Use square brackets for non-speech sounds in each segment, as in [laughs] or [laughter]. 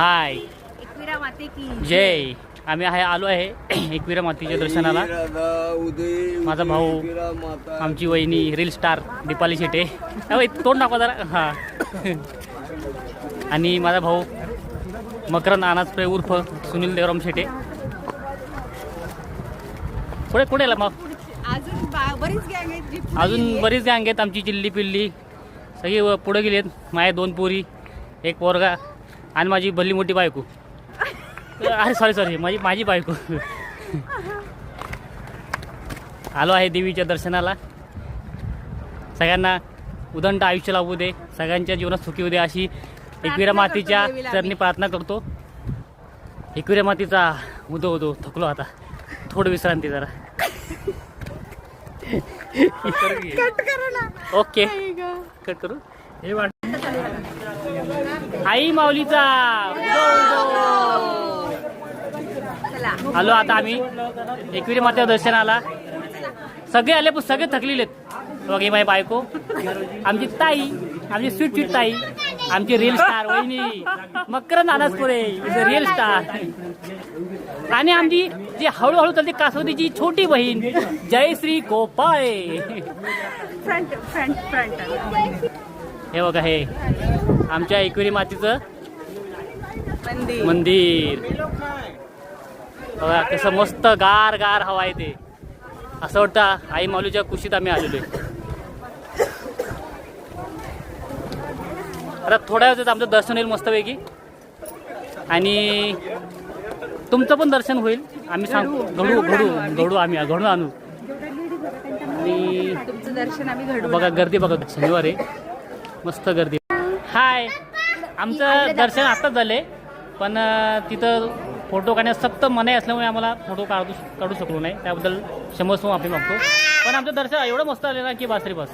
हाय. एकविरा माते की. जय. आम्ही आहे आलो आहे [clears throat] एकविरा मातीच्या दर्शनाला. माझा भाऊ आमची वहिनी रील स्टार दीपाली शेटे. तोंड दाखवा जरा. हा. आणि माझा भाऊ मकरंद अनाजप्रे उर्फ सुनील देवराम शेटे. पुढे कुठे आला मग. अजून बरीच गँग आहेत जी पुढे अजून गेलीये. बरीच गँग आहेत आमची चिल्ली पिल्ली. सगळी व- पुढे गेली आहेत माझ्या दोन पोरी एक पोरगा. आणि माझी भल्ली मोठी बायको. अरे सॉरी सॉरी माझी माझी बायको. आलो आहे देवीच्या दर्शनाला. सगळ्यांना उदंड आयुष्य लावू दे. सगळ्यांच्या जीवनात सुखी होऊ दे अशी एकविरा मातीच्या चरणी. प्रार्थना करतो. एकविरा मातीचा उदो उदो थकलो आता. थोडं विश्रांती जरा. [laughs] कट करा ना. ओके. कट करू. हे वाट आई माऊलीचा. आलो आता आम्ही. एकविरी मातेवर दर्शनाला. सगळे आले पण सगळे थकलेले बघे ही बायको. आमची ताई आमची स्वीट स्वीट ताई. आमची रील स्टार वहिनी. मकरंद नानासपुरे रिअल स्टार आणि आमची जी हळूहळू चालते कासवतीची छोटी बहीण. Jayashree Gopale. Front front front हे बघा हे. आमच्या एकविरी मातीचं मंदिर. बघा कसं मस्त गार गार हवा आहे ते असं वाटतं आई माऊलीच्या कुशीत आम्ही आलेलो आहे. आता थोड्या वेळात आमचं दर्शन होईल मस्तपैकी. आणि तुमचं पण दर्शन होईल. आम्ही सांगू घडू घडू घडू आम्ही. घडू आणू. आणि. बघा गर्दी बघा शनिवार आहे. मस्त गर्दी. हाय. आमचं दर्शन आत्ताच झाले. पण तिथं फोटो काढण्यास सक्त मनाई असल्यामुळे आम्हाला फोटो काढू काढू शकलो नाही. त्याबद्दल क्षमस्व माफी मागतो. पण आमचं दर्शन एवढं मस्त आलं ना की बासरी बस.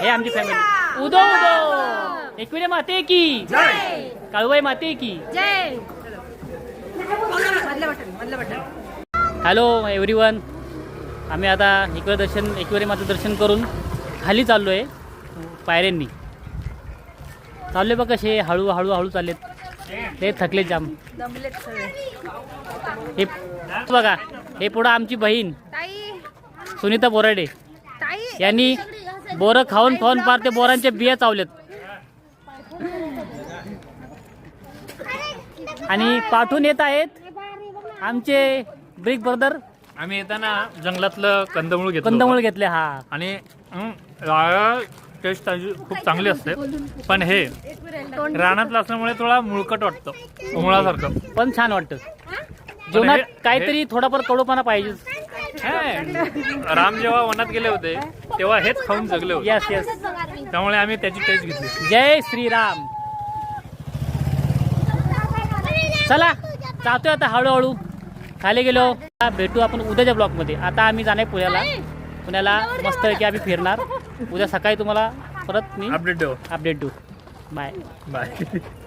हे आमची फॅमिली उदो उदो. एकविरे माते की. काळूबाई माते की. Hello everyone. आम्ही आता एकवेळ दर्शन एकवेळी माझं दर्शन करून खाली चाललो आहे पायऱ्यांनी. चालले बघ कसे हळू हळू हळू चाललेत. ते थकले जाम. दमलेत सगळे. हे बघा हे पुढं आमची बहीण. ताई. सुनीता बोराडे. ताई. यांनी बोरं खाऊन खाऊन पार ते बोरांच्या बिया चावलेत. आणि पाठवून येत आहेत आमचे ब्रिक ब्रदर. आम्ही येताना जंगलातलं कंदमुळ घेतलं कंदमुळ. घेतले हा. आणि टेस्ट खूप चांगली असते. पण हे रानातलं असल्यामुळे थोडा मुळकट वाटतं. मुळासारखं. पण छान वाटतं. जीवनात हे- काहीतरी थोडाफार कडूपणा पाहिजे. हे, राम जेव्हा वनात गेले होते तेव्हा हेच खाऊन जगले होते. यस यस त्यामुळे आम्ही त्याची टेस्ट घेतली. जय श्रीराम. चला जातोय आता हळूहळू. खाली गेलो. आता भेटू आपण उद्याच्या ब्लॉकमध्ये आता आम्ही जाणार पुण्याला. पुण्याला मस्त की आम्ही फिरणार. उद्या सकाळी तुम्हाला परत मी अपडेट देऊ. अपडेट देऊ. Bye bye [laughs]